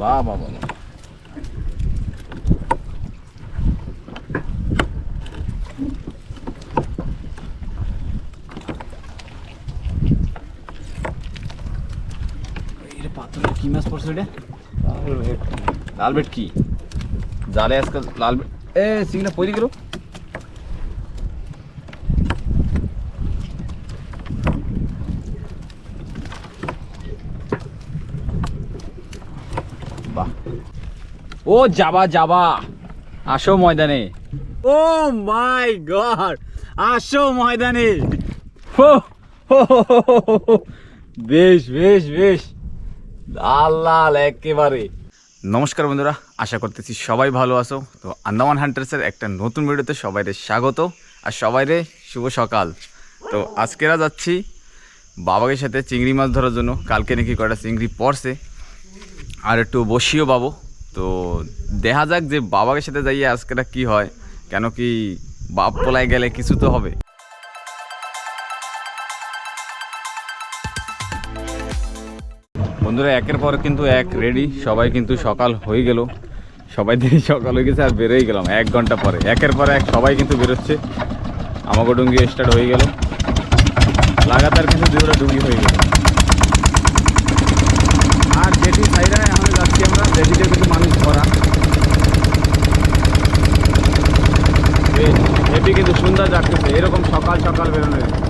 বাহ বাহ বাহ কি মাছ পড়ছে এটা লাল বেট কি? জালে আজকাল লাল বেট এ সিগনা পড়ে গেল। ও যাবা যাবা। আসো ময়দানে। ও মাই গড আসো ময়দানে। বেশ বেশ বেশ। লাল লাল একেবারে। নমস্কার বন্ধুরা আশা করতেছি সবাই ভালো আছো। তো আন্দামান হান্টার্সের একটা নতুন ভিডিওতে সবাইরে স্বাগত আর সবাইরে শুভ সকাল। তো আজকেরা যাচ্ছি বাবাকে সাথে চিংড়ি মাছ ধরার জন্য। কালকে নাকি কয়টা চিংড়ি পড়ছে। আর একটু বসিও পাবো তো দেখা যাক যে বাবাকে সাথে যাইয়ে আজকেটা কি হয়। কেন কি বাপ পোলায় গেলে কিছু তো হবে। বন্ধুরা, একের পর কিন্তু এক রেডি সবাই কিন্তু সকাল হয়ে গেল। সবাই দেরি সকাল হয়ে গেছে আর বেরোই গেলাম এক ঘণ্টা পরে। একের পর এক সবাই কিন্তু বেরোচ্ছে। আমাকে ডুঙ্গি স্টার্ট হয়ে গেল। লাগাতার কিন্তু দুটো ডুঙ্গি হয়ে গেল। আর যেটি সাইডে এখন যাচ্ছি আমরা। ভরা হেঁটে কিন্তু সুন্দর যাচ্ছে এরকম সকাল সকাল বেরোনো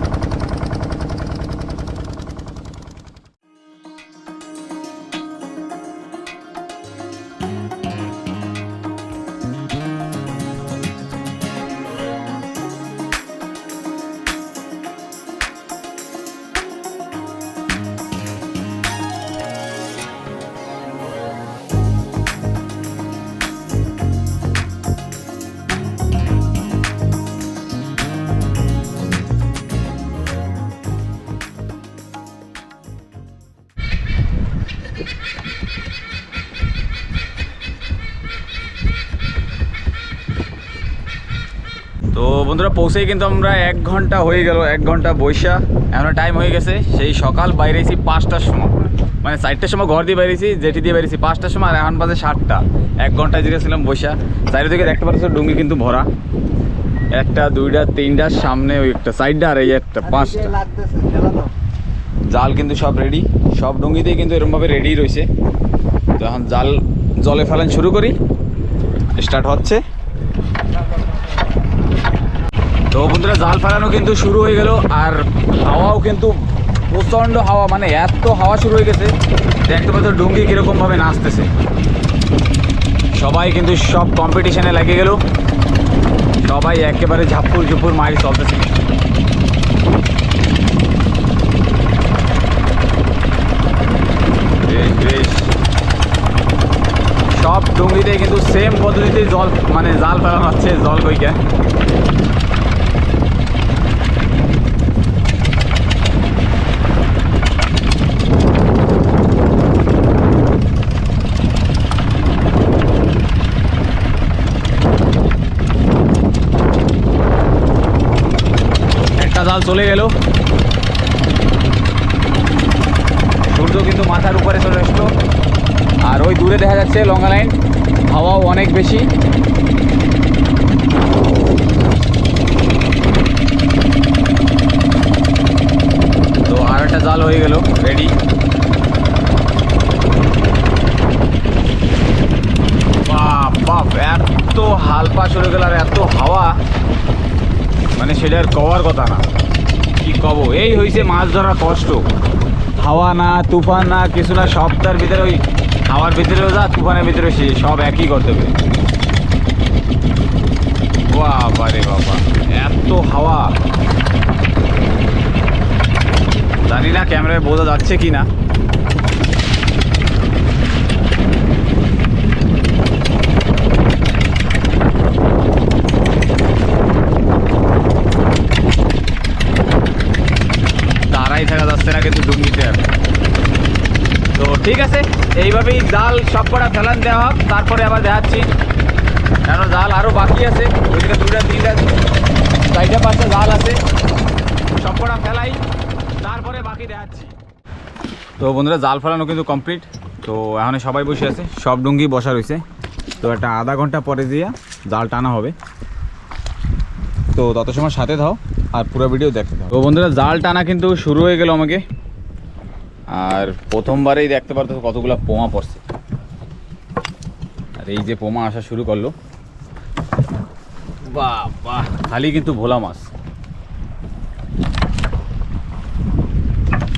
বন্ধুরা পৌঁছেই কিন্তু আমরা এক ঘণ্টা হয়ে গেল, এক ঘণ্টা বৈশা। এখন টাইম হয়ে গেছে। সেই সকাল বাইরেছি পাঁচটার সময়। মানে চারটার সময় ঘর দিয়ে বাইরেছি যেটি দিয়ে বাইরেছি পাঁচটার সময়, আর এখন বাজে সাতটা। এক ঘণ্টা জিরেছিলাম বৈশা। চারিদিকে দিকে দেখতে পাচ্ছ ডুঙ্গি কিন্তু ভরা। একটা, দুইটা, তিনটা, সামনে ওই একটা, সাইডটা, আর এই একটা, পাঁচটা। জাল কিন্তু সব রেডি সব ডুঙ্গিতেই কিন্তু এরকমভাবে রেডি রয়েছে। তো এখন জাল, জলে ফেলান শুরু করি। স্টার্ট হচ্ছে। তো বন্ধুরা জাল ফেলানো কিন্তু শুরু হয়ে গেল আর হাওয়াও কিন্তু প্রচণ্ড হাওয়া মানে এত হাওয়া শুরু হয়ে গেছে, দেখতে পাচ্ছ ডুঙ্গি কীরকমভাবে নাচতেছে। সবাই কিন্তু সব কম্পিটিশনে লেগে গেল। সবাই একেবারে ঝাপ্পুর ঝুপুর মারি চলতেছে। সব ডুঙ্গিতে কিন্তু সেম পদ্ধতিতে জল মানে জাল ফেলানো হচ্ছে জল কইকে। জাল চলে গেল। সূর্য কিন্তু মাথার উপরে চলে আসলো। আর ওই দূরে দেখা যাচ্ছে লঙ্গা লাইন হাওয়াও অনেক বেশি। তো আর একটা জাল হয়ে গেল রেডি বাপ বাপ, এত হালপা চলে গেল আর এত হাওয়া। মানে সেটার কওয়ার কথা না। কব, এই হয়েছে মাছ ধরার কষ্ট। হাওয়া না, তুফান না, কিছু না, সপ্তাহের ভিতরে ওই হাওয়ার ভিতরেও যা, তুফানের ভিতরে সে, সব একই করতে হবে বাবা রে বাবা এত হাওয়া। জানি না ক্যামেরায় বোঝা যাচ্ছে কি না দাঁড়াই থাকা না কিন্তু ডুঙ্গিতে আর তো ঠিক আছে, এইভাবেই জাল সব কটা ফেলান দেওয়া হোক, তারপরে আবার দেখাচ্ছি। কেন জাল আরও বাকি আছে, ওইদিকে দুটা তিনটা, চারটা, পাঁচটা জাল আছে। সব কটা ফেলাই, তারপরে বাকি দেখাচ্ছি। তো বন্ধুরা, জাল ফেলানো কিন্তু কমপ্লিট। তো এখন সবাই বসে আছে, সব ডুঙ্গি বসা রয়েছে। তো একটা আধা ঘণ্টা পরে দিয়ে জাল টানা হবে। তো তত সময় সাথে থাও। আর পুরো ভিডিও দেখতে থাও তো বন্ধুরা, জাল টানা কিন্তু শুরু হয়ে গেল আমাকে। আর প্রথমবারেই দেখতে পারতো কতগুলো পোমা পড়ছে। আর এই যে পোমা আসা শুরু করল। বাহ বাহ খালি কিন্তু ভোলা মাছ।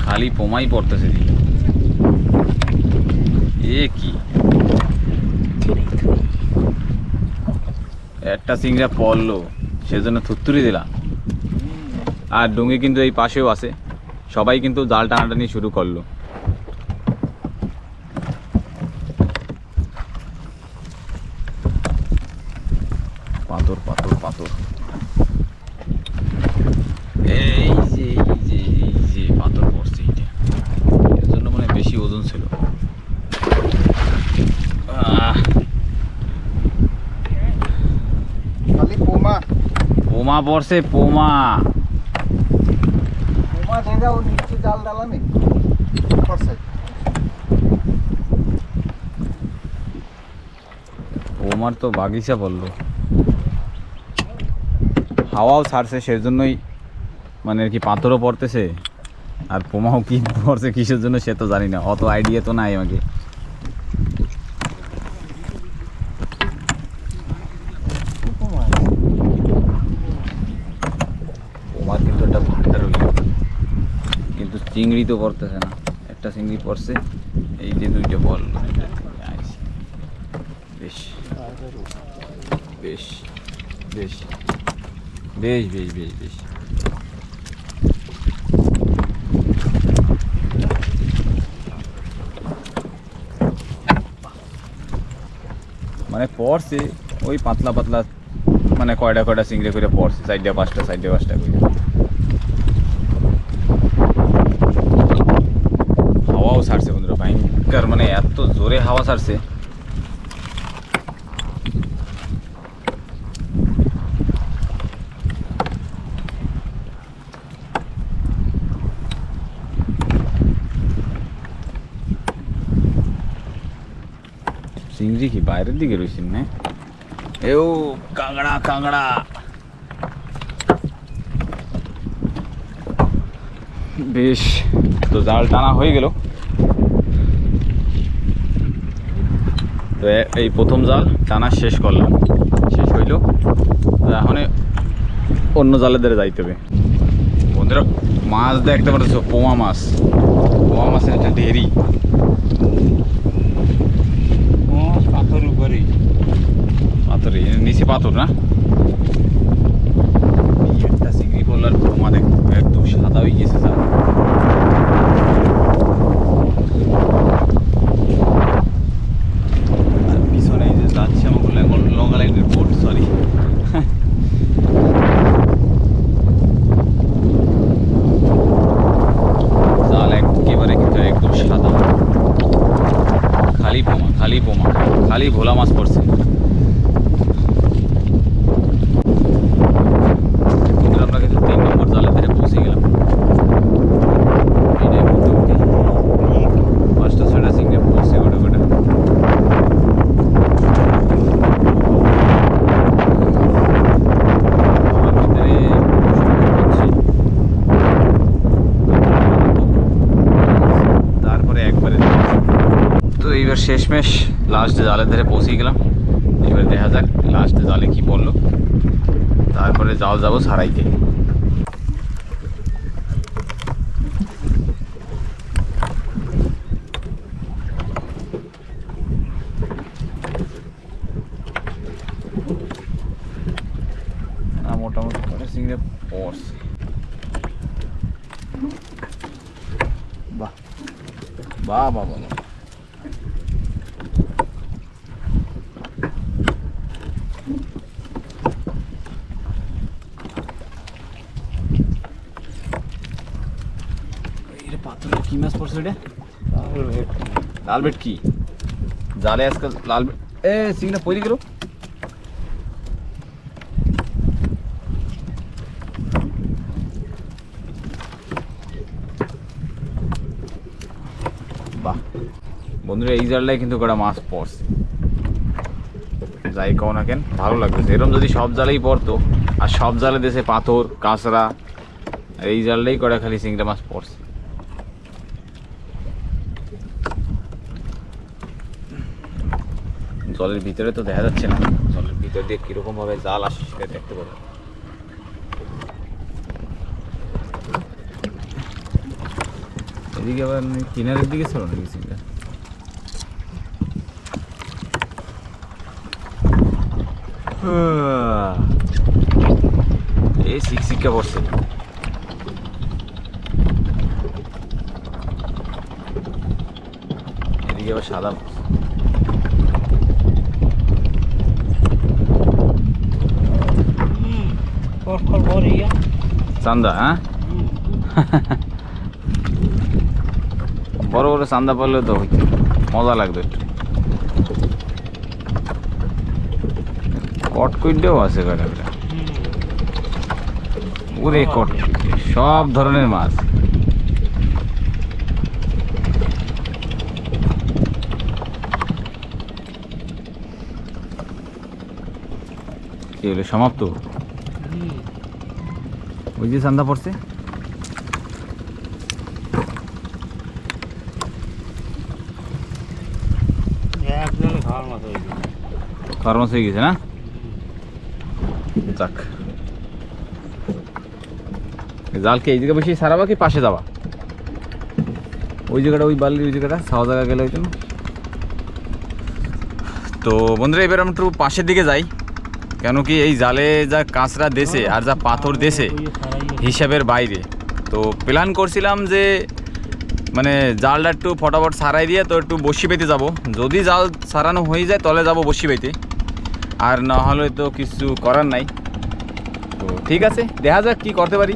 খালি পোমাই পড়তেছে এ কি? একটা সিংড়া পড়ল, সেজন্য থুত্তুরি দিলাম। আর ডুঙ্গি কিন্তু এই পাশেও আছে। সবাই কিন্তু জাল টানাটানি শুরু করল। পাথর পাথর পাথর। এই যে এই যে এই যে পাথর পড়ছে এইটা। এর জন্য মানে বেশি ওজন ছিল। পোমা পড়ছে পোমা। জাল ওমার তো বাগিচা বলল। হাওয়াও ছাড়ছে, সেজন্যই মানে আর কি পাথরও পড়তেছে। আর পোমাও কি পড়ছে, কিসের জন্য সে তো জানি না, অত আইডিয়া তো নাই আমাকে পোমা পোমার কিন্তু একটা ভান্ডার হইল কিন্তু চিংড়ি তো পড়তেছে না। একটা চিংড়ি পড়ছে, এই যে দুইটা বল। বেশ। বেশ। বেশ। বেশ বেশ বেশ বেশ। মানে পড়ছে, ওই পাতলা পাতলা মানে কয়টা কয়টা চিংড়ি করে পড়ছে, চারটা, পাঁচটা চারটা, পাঁচটা করে হাওয়াও ছাড়ছে বন্ধুরা ভয়ঙ্কর মানে এত জোরে হাওয়া ছাড়ছে চিংড়ি কি বাইরের দিকে রয়েছেন না এও কাঁকড়া কাঁকড়া বেশ তো জাল টানা হয়ে গেল তো এই প্রথম জাল টানা শেষ করলাম। শেষ হইল। তো এখন অন্য জালের দ্বারা যাইতে হবে। বন্ধুরা মাছ দেখতে পাচ্ছ পোমা মাছ। পোমা মাছের একটা ঢেরি পাথর উপরে পাথর নিচে পাথর না এই একটা চিংড়ি পড়ল আর পোমা দেখ একদম সাদা হয়ে গেছে জাল আর পিছনে এই যে যাচ্ছে আমার লঙ্গা লাইনের বোট সরি জাল একেবারে কিন্তু একদম সাদা খালি পোমা খালি পোমা খালি ভোলা মাছ পড়ছে বন্ধুরা, আমরা কিন্তু তিন নম্বর জালের ধারে পৌঁছে গেলাম এইটাই মোটামুটি পাঁচটা ছয়টা সিংড়ে পড়ছে গোটা গোটা আমার ভিতরে হচ্ছে তারপরে একবারে তো এইবার শেষমেশ লাস্ট জালের ধারে পৌঁছে গেলাম। এবার দেখা যাক লাস্ট জালে কি পড়ল। তারপরে জাল যাব সারাইতে। মোটামুটি বাহ বাহ বাহ। পাথরে কি মাছ পড়ছে এটা লাল বেট কি? জালে আজকাল লাল বেট এ, সিংটা পড়ে গেল। বাহ। বন্ধুরা, এই জালটাই কিন্তু কটা মাছ পড়ছে। যাই কও না কেন, ভালো লাগতেছে এরকম যদি সব জালেই পড়তো, আর সব জালে দেশে পাথর, কাঁচরা এই জালটাই কটা খালি চিংড়া মাছ পড়ছে। জলের ভিতরে তো দেখা যাচ্ছে না। জলের ভিতর দিয়ে কীরকম ভাবে জাল আসে সেটা দেখতে পাবো। এদিকে আবার কিনারের দিকে ছিল নাকি সিংটা এই শিক্ষিকা পড়ছে। এদিকে আবার সাদা। চান্দা হ্যাঁ? বড় বড় চান্দা পড়লে তো হইতো। মজা লাগতো একটু। কটকুইডেও আছে কয়টা ওরে কট সব ধরনের মাছ। কি হলো সমাপ্ত? ওই যে চান্দা পড়ছে। খাওয়ার মাছ হয়ে গেছে। না যাক। জালকে এই জায়গা বেশি সারাবা কি পাশে যাবা? ওই জায়গাটা ওই বালির ওই জায়গাটা সাওয়া জায়গা গেলে ওই জন্য তো বন্ধুরা এবার আমরা একটু পাশের দিকে যাই। কেন কি এই জালে যা কাঁচরা দেশে আর যা পাথর দেশে হিসাবের বাইরে। তো প্ল্যান করছিলাম যে মানে জালটা একটু ফটাফট সারাই দিয়ে তো একটু বসি পেতে যাব। যদি জাল সারানো হয়ে যায় তাহলে যাব বসি পেতে আর না হলে তো কিছু করার নাই। তো ঠিক আছে, দেখা যাক কী করতে পারি।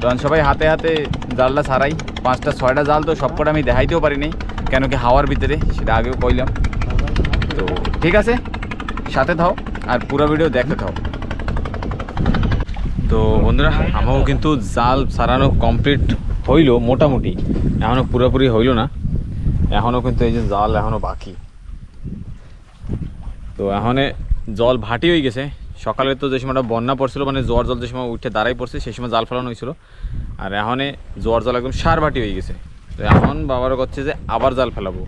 কারণ সবাই হাতে হাতে জালটা সারাই। পাঁচটা, ছয়টা জাল তো সবকটা আমি দেখাইতেও পারিনি কেন কি হাওয়ার ভিতরে, সেটা আগেও কইলাম। তো ঠিক আছে, সাথে থাও। আর পুরো ভিডিও দেখতে থাও। তো বন্ধুরা আমারও কিন্তু জাল সারানো কমপ্লিট হইল মোটামুটি। এখনও পুরোপুরি হইল না। এখনও কিন্তু এই যে জাল এখনও বাকি। তো এখনে জল ভাটি হয়ে গেছে। সকালে তো যে সময়টা বন্যা পড়ছিল মানে জোয়ার জল যে সময় উঠে দাঁড়াই পড়ছে, সেই সময় জাল ফেলানো হয়েছিল। আর এখনে জোয়ার জল একদম সার ভাটি হয়ে গেছে। তো এখন বাবারও করছে যে আবার জাল ফেলাবো।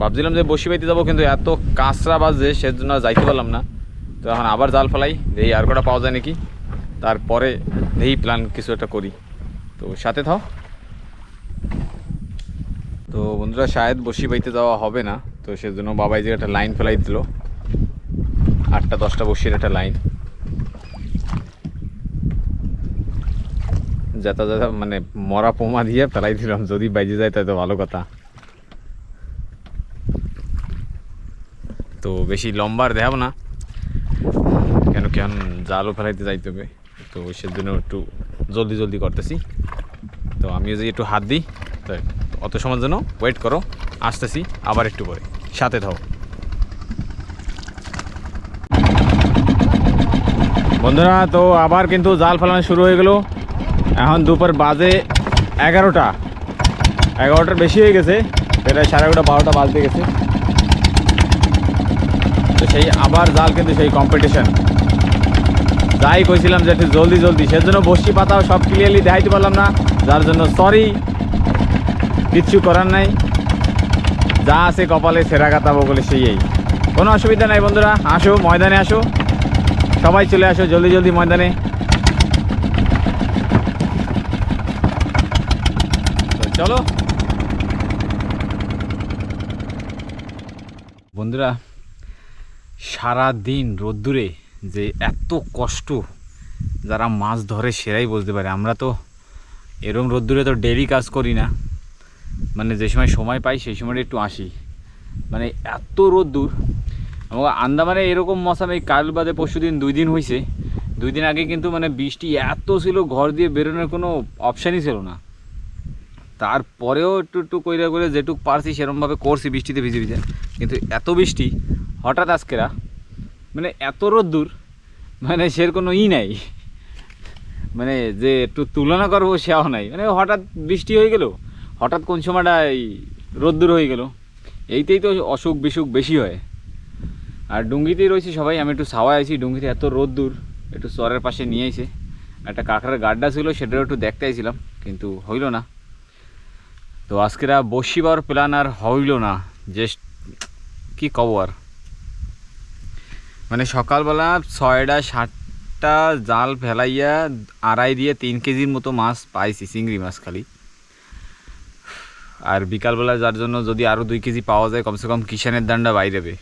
ভাবছিলাম যে বসি বাইতে যাব, কিন্তু এত কাঁচরা বাজছে সেজন্য যাইতে পারলাম না। তো এখন আবার জাল ফেলাই। দেখি আর কটা পাওয়া যায় নাকি? তারপরে এই প্ল্যান কিছু একটা করি। তো সাথে থাও। তো বন্ধুরা, শায়দ বসি বাইতে যাওয়া হবে না, তো সেজন্য বাবাই যে একটা লাইন ফেলাই দিল। আটটা, দশটা বসির একটা লাইন যাতা যাতা মানে মরা পোমা দিয়ে ফেলাই দিলাম, যদি বাইজে যায় তাই তো ভালো কথা। তো বেশি লম্বার দেখাবো না। কেন কেন জালও ফেলাইতে যাইতে হবে। তো সেজন্য একটু জলদি জলদি করতেছি। তো আমিও যদি একটু হাত দিই, তো অত সময়ের জন্য ওয়েট করো, আসতেছি আবার একটু পরে। সাথে থাও। বন্ধুরা, তো আবার কিন্তু জাল ফেলানো শুরু হয়ে গেল। এখন দুপুর বাজে এগারোটা। এগারোটার বেশি হয়ে গেছে, প্রায় সাড়ে এগারোটা, বারোটা বাজতে গেছে। তো সেই আবার জাল কিন্তু সেই কম্পিটিশন যাই কইছিলাম যে একটু জলদি জলদি, সেজন্য বসি পাতাও সব ক্লিয়ারলি দেখাইতে পারলাম না, যার জন্য সরি কিচ্ছু করার নাই। যা আছে কপালে সেরা কাটাবো বলে সেই কোনো অসুবিধা নাই বন্ধুরা, আসো, ময়দানে আসো। সবাই চলে আসো, জলদি জলদি ময়দানে। চলো। বন্ধুরা সারা দিন রোদ্দুরে যে এত কষ্ট যারা মাছ ধরে সেরাই বলতে পারে। আমরা তো এরম রোদ্দুরে তো ডেলি কাজ করি না। মানে যে সময় সময় পাই, সেই সময়টা একটু আসি। মানে এত রোদ্দুর। আমাকে আন্দামানে এরকম মশাম এই কাল বাদে পরশু দিন দুই দিন হয়েছে দুই দিন আগে কিন্তু মানে বৃষ্টি এত ছিল, ঘর দিয়ে বেরোনোর কোনো অপশানই ছিল না। তারপরেও একটু একটু কইরা করে যেটুক পারছি সেরকমভাবে করছি বৃষ্টিতে ভিজে ভিজে। কিন্তু এত বৃষ্টি, হঠাৎ আজকেরা মানে এত রোদ্দুর মানে সের কোনো ই নাই। মানে যে একটু তুলনা করব সেও নাই। মানে হঠাৎ বৃষ্টি হয়ে গেল, হঠাৎ কোন সময়টা এই রোদ্দুর হয়ে গেল, এইতেই তো অসুখ বিসুখ বেশি হয়। আর ডুঙ্গিতেই রয়েছি সবাই, আমি একটু সাওয়ায় আছি, ডুঙ্গিতে এত রোদ দূর, একটু চরের পাশে নিয়ে আইছে। একটা কাঁকড়ার গাড্ডা ছিল, সেটাও একটু দেখতে আইছিলাম, কিন্তু হইল না। তো আজকেরা বসিবার প্ল্যান আর হইল না যে কি কব আর। মানে সকালবেলা ছয়টা, সাতটা জাল ফেলাইয়া আড়াই দিয়ে তিন কেজির মতো মাছ পাইছি, চিংড়ি মাছ খালি। আর বিকালবেলা যার জন্য যদি আরও দুই কেজি পাওয়া যায়, কমসে কম কিষানের দান্ডা বাইরেবে।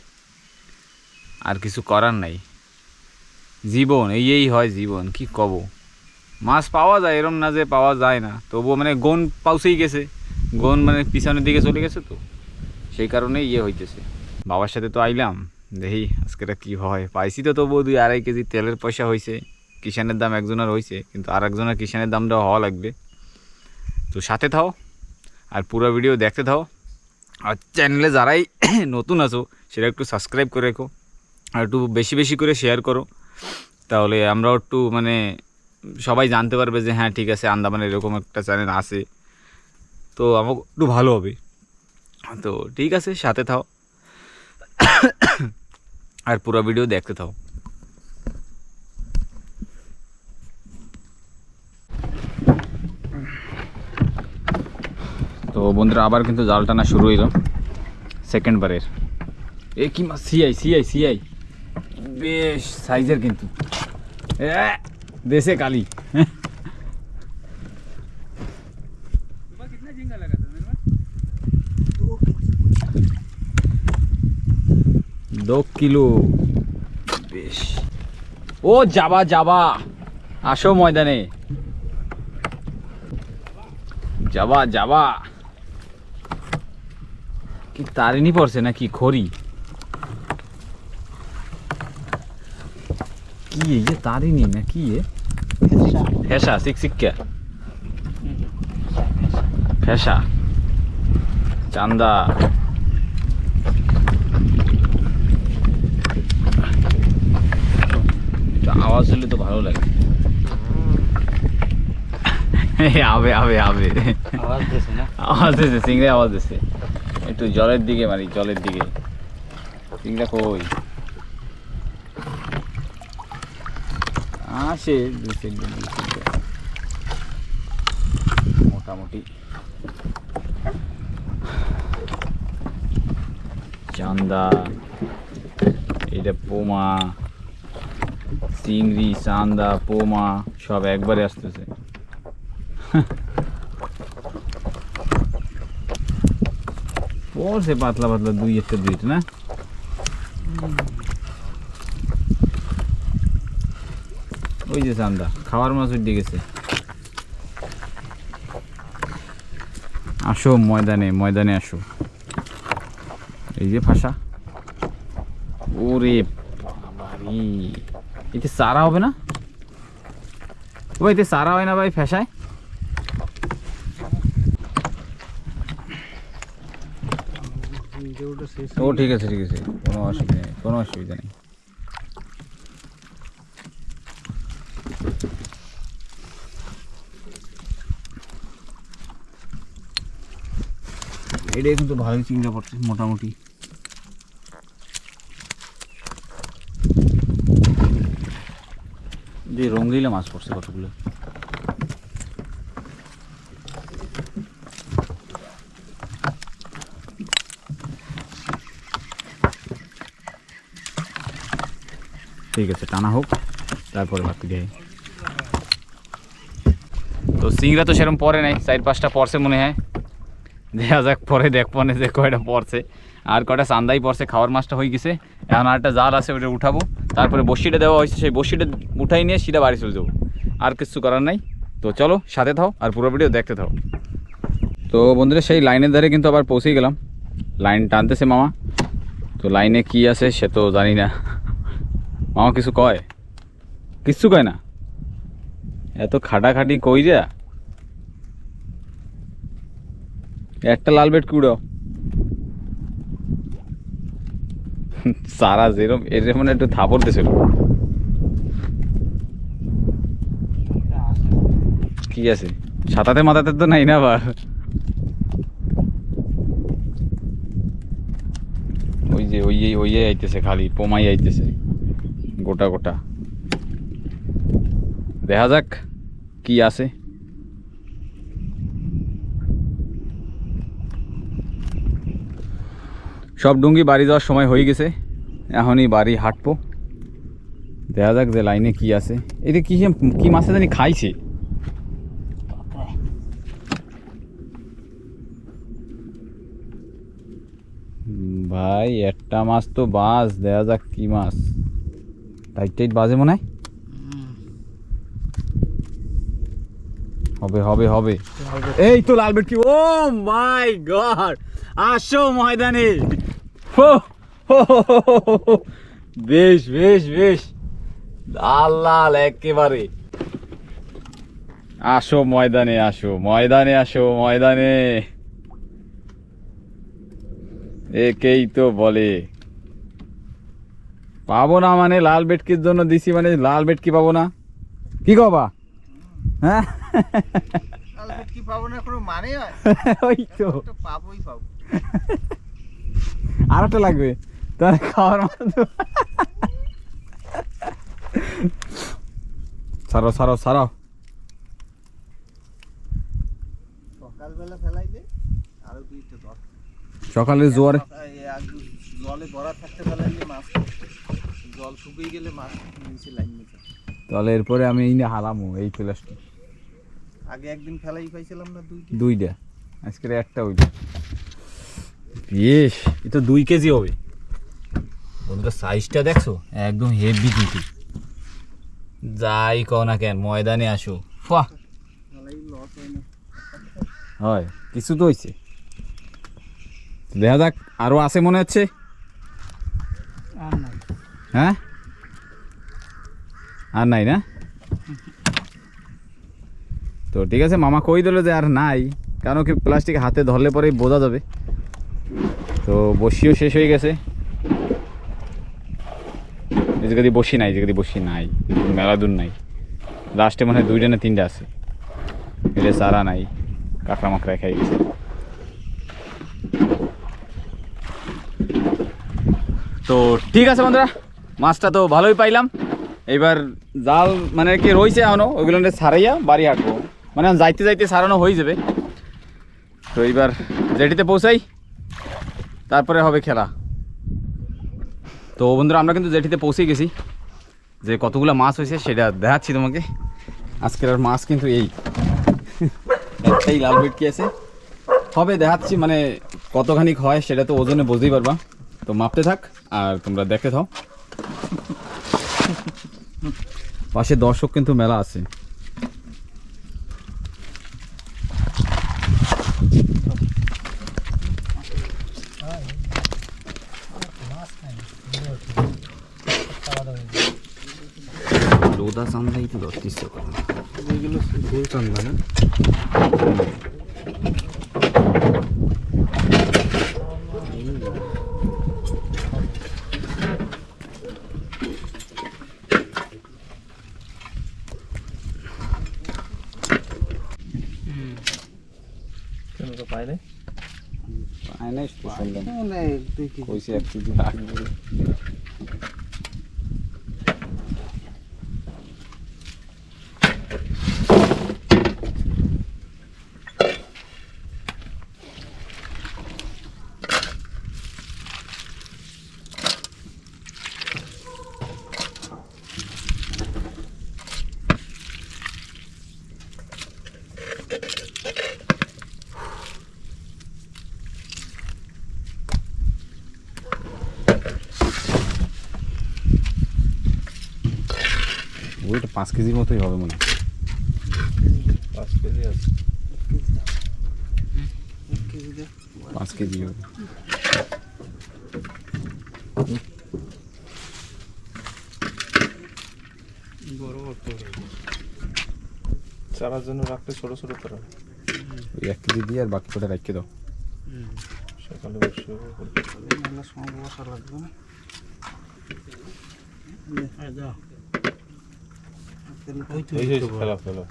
আর কিছু করার নাই। জীবন, এই হয় জীবন, কি কব? মাছ পাওয়া যায়, এরম না যে পাওয়া যায় না। তবুও মানে গন পাউসেই গেছে। গন মানে পিছনের দিকে চলে গেছে তো। সেই কারণে ইয়ে হইতেছে। বাবার সাথে তো আইলাম। দেখি আজকেটা কি হয়? পাইছি তো তবুও দুই আড়াই কেজি তেলের পয়সা হয়েছে কিষানের দাম একজনের হয়েছে কিন্তু আর একজনের কিষানের দামটা হওয়া লাগবে। তো সাথে থাও, আর পুরো ভিডিও দেখতে থাও। আর চ্যানেলে যারাই নতুন আছো, সেটা একটু সাবস্ক্রাইব করে রেখো। আর একটু বেশি বেশি করে শেয়ার করো। তাহলে আমরাও একটু মানে সবাই জানতে পারবে যে হ্যাঁ ঠিক আছে, আন্দামানের এরকম একটা চ্যানেল আছে। তো আমার একটু ভালো হবে। তো ঠিক আছে, সাথে থাও। আর পুরো ভিডিও দেখতে থাও। তো বন্ধুরা, আবার কিন্তু জাল টানা শুরু হইল। সেকেন্ড বারের। এ কি মাছ সিআই সিআই সিআই বেশ সাইজের কিন্তু। দেশে কালি। দো কিলো। বেশ। ও যাবা যাবা। আসো ময়দানে। যাবা যাবা। কি তারিনি পড়ছে নাকি? খড়ি। কি ইয়ে তারিনি না কি এ? ফেসা। শিক শিক্ষা ফেসা। চান্দা। একটু আওয়াজ হলে তো ভালো লাগে। আবে আবে আবে। আওয়াজ আওয়াজ দিছে সিংড়ে আওয়াজ দিছে। একটু জলের দিকে মারি জলের দিকে। সিংড়া কই? আসে দুই মোটামুটি। চান্দা এটা পোমা। চিংড়ি চান্দা, পোমা, সব একবারে আসতেছে। পড়ছে পাতলা পাতলা দুই একটা দুইটা, না? ওই যে চান্দা, খাওয়ার মাছ উঠে গেছে। আসো ময়দানে ময়দানে আসো। এই যে ফাঁসা। ওরে বাবারি। এতে সারা হবে না? ও এতে সারা হয় না ভাই ফেসায়। ও ঠিক আছে ঠিক আছে। কোনো অসুবিধা নেই কোনো অসুবিধা নেই। এটাই কিন্তু ভালোই চিন্তা করছে মোটামুটি। রঙ্গিলা মাছ পড়ছে কতগুলো? ঠিক আছে, টানা হোক, তারপরে বাকি দেয় তো সিংড়া তো সেরকম পরে নাই, চার পাঁচটা পড়ছে মনে হয়। দেখা যাক, পরে দেখ মনে যে কয়টা পড়ছে। আর কয়টা চান্দাই পড়ছে, খাওয়ার মাছটা হয়ে গেছে। এখন আরেকটা জাল আছে, ওটা উঠাবো। তারপরে বসিটা দেওয়া হয়েছে, সেই বসিটা উঠাই নিয়ে সিধা বাড়ি চলে যাব। আর কিছু করার নাই। তো চলো, সাথে থাও আর পুরো ভিডিও দেখতে থাও। তো বন্ধুরা, সেই লাইনের ধারে কিন্তু আবার পৌঁছেই গেলাম। লাইন টানতেছে মামা। তো লাইনে কি আছে সে তো জানি না। মামা কিছু কয়? কিচ্ছু কয় না? এত খাটাখাটি কই যা? একটা লাল বেড কুড়ো সারা যেরম এর মানে একটু থাপড় দিছিল কি আছে? সাঁতাতে মাথাতে তো নাই না আবার? যে, ওই ওই আইতেছে খালি, পোমাই আইতেছে। গোটা গোটা। দেখা যাক কি আছে। সব ডুঙ্গি বাড়ি যাওয়ার সময় হয়ে গেছে। এখনই বাড়ি হাঁটবো। দেখা যাক যে লাইনে কি আছে। এটা কি কি মাছে জানি খাইছে। ভাই একটা মাছ তো বাস দেখা যাক কি মাছ। টাইট টাইট বাজে মনে হয়? হবে হবে হবে। এই তো লাল বেটকি ও মাই গড! আসো ময়দানে। বেশ বেশ বেশ। লাল লাল একেবারে। আসো ময়দানে আসো ময়দানে আসো ময়দানে। একেই তো বলে। পাবো না মানে লাল বেটকির জন্য দিছি মানে লাল বেটকি পাবো না। কি কবা হ্যাঁ? লাল পাবো না কোনো মানে হয়? ওই তো পাবোই পাবো। আর একটা লাগবে। তাহলে খাওয়ার মতো। সারাও সারাও সারাও সকালবেলা ফেলাই দে আরও দুইটা দর সকালে জোয়ারে জলে ভরা থাকতে ফেলাইলে মাছ। জল শুকিয়ে গেলে মাছ নিচে লাইন নিচে তাহলে এরপরে আমি এই নিয়ে হালামো এই প্লাসটি। আগে একদিন ফেলাই পাইছিলাম না দুইটা। দুইটা। আজকের একটা ওইটা বেশ এ তো দুই কেজি হবে। বন্ধুরা সাইজটা দেখছ? একদম হেভি কিন্তু। যাই কও না কেন ময়দানে আসো। ফাহ হয় কিছু তো হয়েছে দেখা যাক আরও আছে মনে হচ্ছে? আর হ্যাঁ? আর নাই না? তো ঠিক আছে মামা কই দিল যে আর নাই। কারণ কি প্লাস্টিক হাতে ধরলে পরেই বোঝা যাবে। তো বসিও শেষ হয়ে গেছে। এই বসি নাই জায়গা বসি নাই মেলা দূর নাই লাস্টে মনে হয় দুইটা না তিনটা আছে। এটা চারা নাই, কাঁকড়া মাকড়া খাই গেছে। তো ঠিক আছে বন্ধুরা, মাছটা তো ভালোই পাইলাম। এবার জাল মানে কি রয়েছে এখনও, ওইগুলো ছাড়াইয়া বাড়ি হাঁটবো। মানে যাইতে যাইতে সারানো হয়ে যাবে। তো এইবার জেটিতে পৌঁছাই তারপরে হবে খেলা। তো বন্ধুরা, আমরা কিন্তু জেটিতে পৌঁছে গেছি। যে কতগুলো মাছ হয়েছে সেটা দেখাচ্ছি তোমাকে। আজকের আর মাছ কিন্তু এই। একটাই লাল বেটকি আছে। হবে দেখাচ্ছি মানে কতখানি হয় সেটা তো ওজনে বুঝতেই পারবা। তো মাপতে থাক আর তোমরা দেখে থাও। পাশে দর্শক কিন্তু মেলা আছে। লোদা চান্দাই তো ধরতিস এগুলো ভুল চান্দা না পাইলে দেখি কইছে এক কেজি লাগবে ওইটা পাঁচ কেজির মতোই হবে মনে হয়। পাঁচ কেজি আছে। এক কেজি দে পাঁচ কেজি হবে চারার জন্য রাখতে ছোট ছোট করা। এক কেজি দিয়ে আর বাকি কটা রেখে দাও। সকালে বসে সময় বসা লাগবে না। ফেলা ফেলা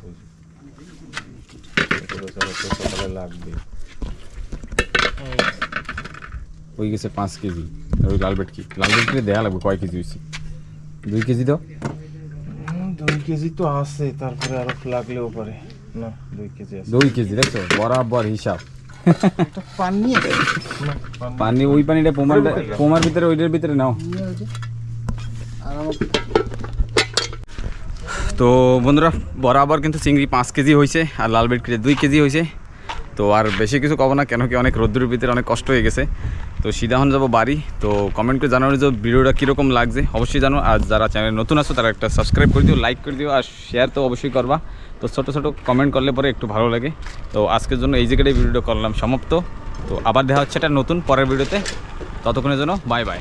সকালে লাগবে হয়ে গেছে পাঁচ কেজি। আর ওই লাল ভেটকি। লাল ভেটকি দেয়া লাগবে কয় কেজি হয়েছে দুই কেজি দাও। দুই কেজি তো আছে তারপরে আরও লাগলেও পারে। না দুই কেজি আছে। দুই কেজি দেখছ? বরাবর হিসাব। এটা পানি আছে না, পানি- পানি ওই পানিটা পোমার পোমার ভিতরে ওইটার ভিতরে নাও। তো বন্ধুরা, বরাবর কিন্তু চিংড়ি পাঁচ কেজি হয়েছে আর লাল ভেটকিটা দুই কেজি হয়েছে। তো আর বেশি কিছু কব না, কেন কি অনেক রোদ্দুরের ভিতরে অনেক কষ্ট হয়ে গেছে। তো সিধাহন যাব বাড়ি, তো কমেন্ট করে জানানো যে ভিডিওটা কীরকম লাগছে। অবশ্যই জানো, আর যারা চ্যানেল নতুন আছো, তারা একটা সাবস্ক্রাইব করে দিও লাইক করে দিও, আর শেয়ার তো অবশ্যই করবা। তো ছোটো ছোটো কমেন্ট করলে পরে একটু ভালো লাগে। তো আজকের জন্য এই জায়গাটাই ভিডিওটা করলাম, সমাপ্ত। তো আবার দেখা হচ্ছে একটা নতুন পরের ভিডিওতে। ততক্ষণের জন্য বাই বাই